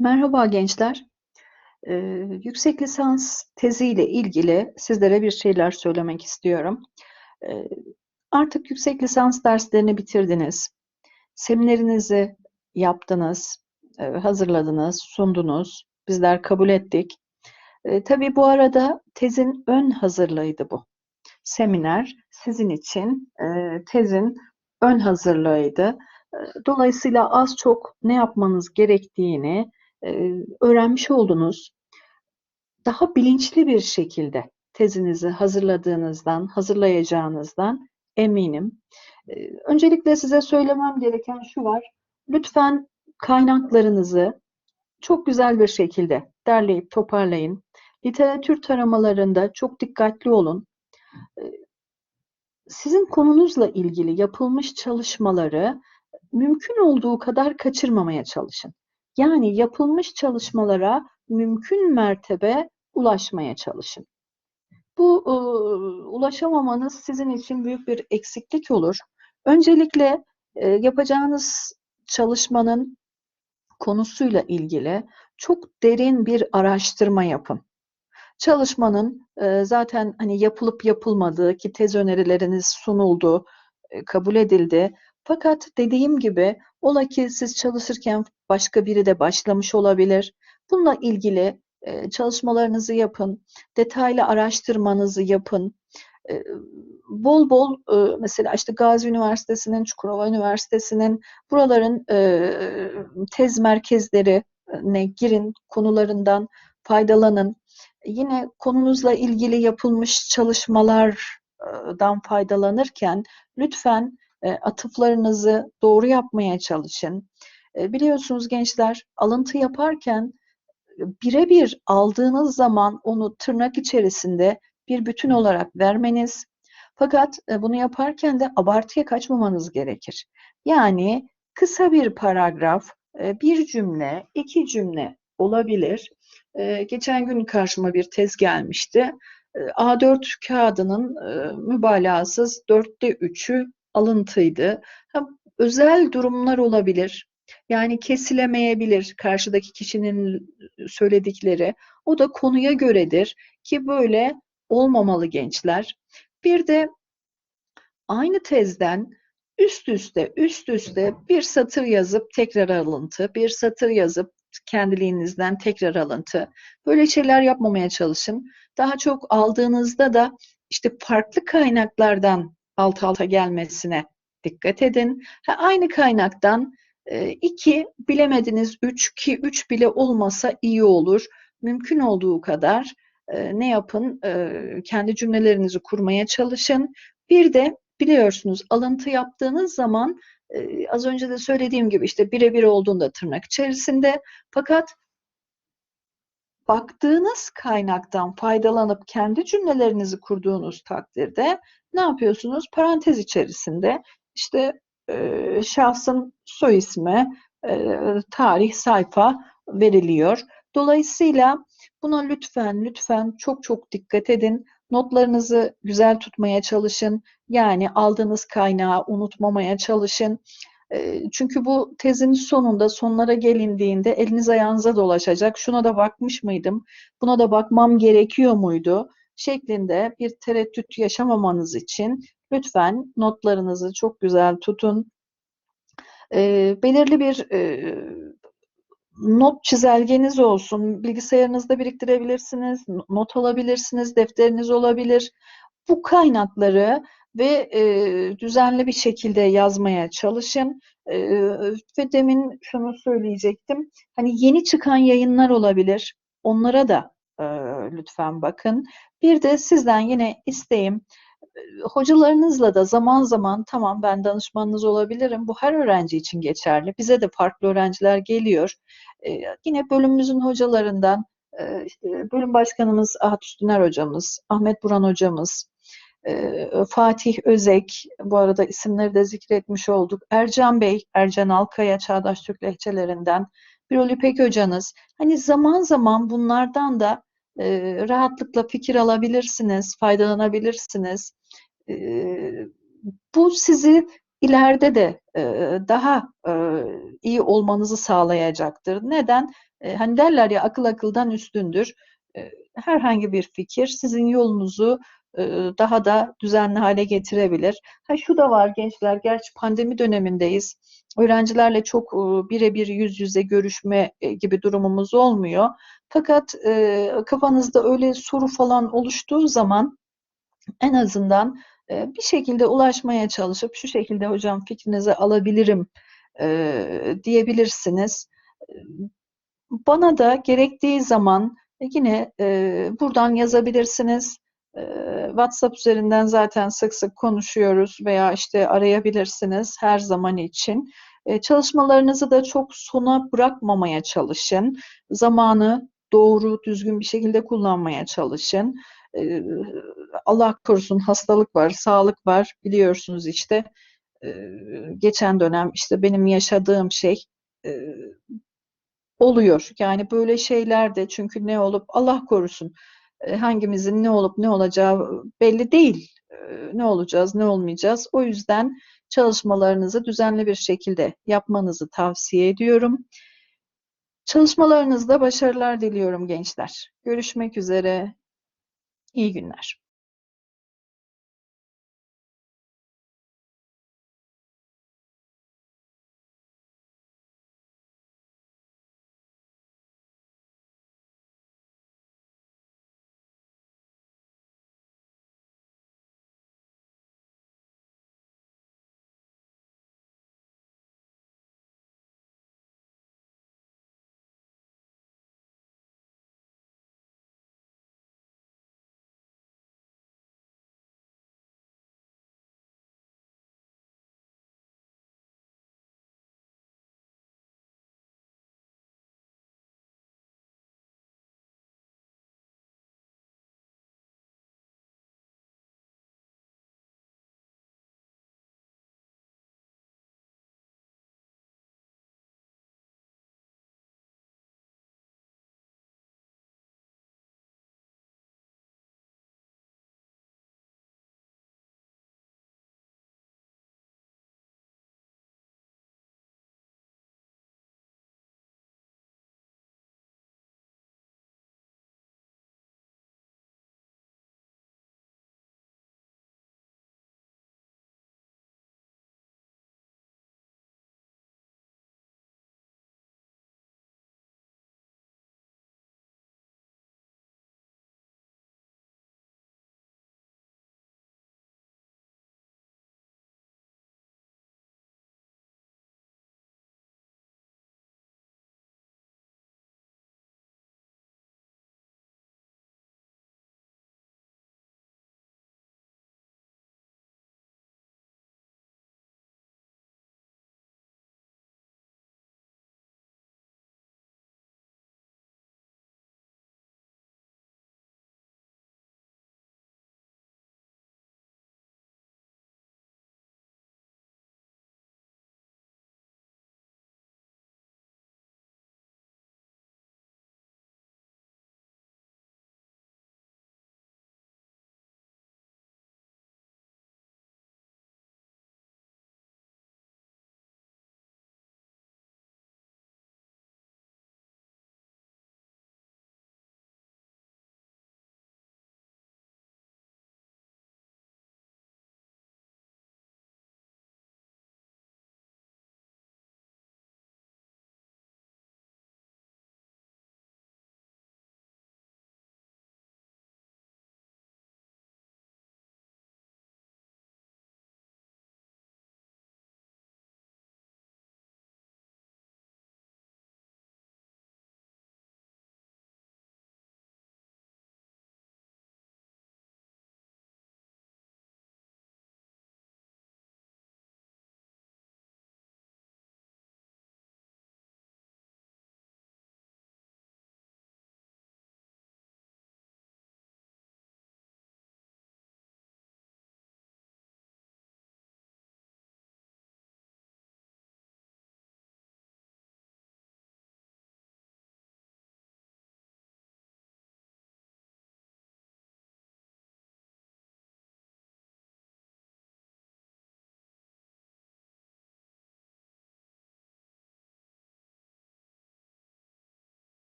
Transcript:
Merhaba gençler. Ee, yüksek lisans teziyle ilgili sizlere bir şeyler söylemek istiyorum. Ee, artık yüksek lisans derslerini bitirdiniz. Seminerinizi yaptınız, e, hazırladınız, sundunuz. Bizler kabul ettik. E, tabii bu arada tezin ön hazırlığıydı bu. Seminer sizin için e, tezin ön hazırlığıydı. E, dolayısıyla az çok ne yapmanız gerektiğini öğrenmiş oldunuz. Daha bilinçli bir şekilde tezinizi hazırladığınızdan, hazırlayacağınızdan eminim. Öncelikle size söylemem gereken şu var. Lütfen kaynaklarınızı çok güzel bir şekilde derleyip toparlayın. Literatür taramalarında çok dikkatli olun. Sizin konunuzla ilgili yapılmış çalışmaları mümkün olduğu kadar kaçırmamaya çalışın. Yani yapılmış çalışmalara mümkün mertebe ulaşmaya çalışın. Bu e, ulaşamamanız sizin için büyük bir eksiklik olur. Öncelikle e, yapacağınız çalışmanın konusuyla ilgili çok derin bir araştırma yapın. Çalışmanın e, zaten hani yapılıp yapılmadığı ki tez önerileriniz sunuldu, e, kabul edildi. Fakat dediğim gibi ola ki siz çalışırken başka biri de başlamış olabilir. Bununla ilgili e, çalışmalarınızı yapın, detaylı araştırmanızı yapın. E, bol bol e, mesela işte Gazi Üniversitesi'nin, Çukurova Üniversitesi'nin buraların e, tez merkezlerine girin, konularından faydalanın. Yine konunuzla ilgili yapılmış çalışmalardan faydalanırken lütfen e, atıflarınızı doğru yapmaya çalışın. E, biliyorsunuz gençler alıntı yaparken e, birebir aldığınız zaman onu tırnak içerisinde bir bütün olarak vermeniz fakat bunu yaparken de abartıya kaçmamanız gerekir. Yani kısa bir paragraf, bir cümle, iki cümle olabilir. Geçen gün karşıma bir tez gelmişti. A4 kağıdının mübalağasız dörtte üçü alıntıydı. Ha, özel durumlar olabilir. Yani kesilemeyebilir karşıdaki kişinin söyledikleri. O da konuya göredir ki böyle olmamalı gençler. Bir de aynı tezden üst üste üst üste bir satır yazıp tekrar alıntı, bir satır yazıp kendiliğinizden tekrar alıntı. Böyle şeyler yapmamaya çalışın. Daha çok aldığınızda da işte farklı kaynaklardan alt alta gelmesine dikkat edin. Ha, aynı kaynaktan e, iki bilemediniz üç ki üç bile olmasa iyi olur. Mümkün olduğu kadar e, ne yapın? E, kendi cümlelerinizi kurmaya çalışın. Bir de biliyorsunuz alıntı yaptığınız zaman az önce de söylediğim gibi işte birebir olduğunda tırnak içerisinde fakat baktığınız kaynaktan faydalanıp kendi cümlelerinizi kurduğunuz takdirde ne yapıyorsunuz? Parantez içerisinde işte e, şahsın soy ismi, e, tarih, sayfa veriliyor. Dolayısıyla buna lütfen lütfen çok çok dikkat edin. Notlarınızı güzel tutmaya çalışın. Yani aldığınız kaynağı unutmamaya çalışın. Çünkü bu tezin sonunda sonlara gelindiğinde eliniz ayağınıza dolaşacak. Şuna da bakmış mıydım? Buna da bakmam gerekiyor muydu? şeklinde bir tereddüt yaşamamanız için lütfen notlarınızı çok güzel tutun. E, belirli bir e, not çizelgeniz olsun. Bilgisayarınızda biriktirebilirsiniz, not alabilirsiniz, defteriniz olabilir. Bu kaynakları ve e, düzenli bir şekilde yazmaya çalışın. E, ve demin şunu söyleyecektim. Hani yeni çıkan yayınlar olabilir. Onlara da e, lütfen bakın. Bir de sizden yine isteğim hocalarınızla da zaman zaman tamam ben danışmanınız olabilirim. Bu her öğrenci için geçerli. Bize de farklı öğrenciler geliyor. E, yine bölümümüzün hocalarından e, işte bölüm başkanımız Ahat Üstüner hocamız, Ahmet Buran hocamız, e, Fatih Özek, bu arada isimleri de zikretmiş olduk. Ercan Bey, Ercan Alkaya Çağdaş Türk Lehçelerinden, Birol İpek hocanız. Hani zaman zaman bunlardan da e, rahatlıkla fikir alabilirsiniz, faydalanabilirsiniz. E, bu sizi ileride de e, daha e, iyi olmanızı sağlayacaktır. Neden? Hani derler ya akıl akıldan üstündür. Herhangi bir fikir sizin yolunuzu daha da düzenli hale getirebilir. Ha şu da var gençler, gerçi pandemi dönemindeyiz. Öğrencilerle çok e, birebir yüz yüze görüşme e, gibi durumumuz olmuyor. Fakat e, kafanızda öyle soru falan oluştuğu zaman en azından e, bir şekilde ulaşmaya çalışıp şu şekilde hocam fikrinizi alabilirim e, diyebilirsiniz. E, Bana da gerektiği zaman yine e, buradan yazabilirsiniz. WhatsApp üzerinden zaten sık sık konuşuyoruz veya işte arayabilirsiniz her zaman için. Çalışmalarınızı da çok sona bırakmamaya çalışın. Zamanı doğru, düzgün bir şekilde kullanmaya çalışın. Allah korusun hastalık var, sağlık var biliyorsunuz işte. Geçen dönem işte benim yaşadığım şey oluyor. Yani böyle şeyler de çünkü ne olup Allah korusun hangimizin ne olup ne olacağı belli değil. E, Ne olacağız, ne olmayacağız. O yüzden çalışmalarınızı düzenli bir şekilde yapmanızı tavsiye ediyorum. Çalışmalarınızda başarılar diliyorum gençler. Görüşmek üzere. İyi günler.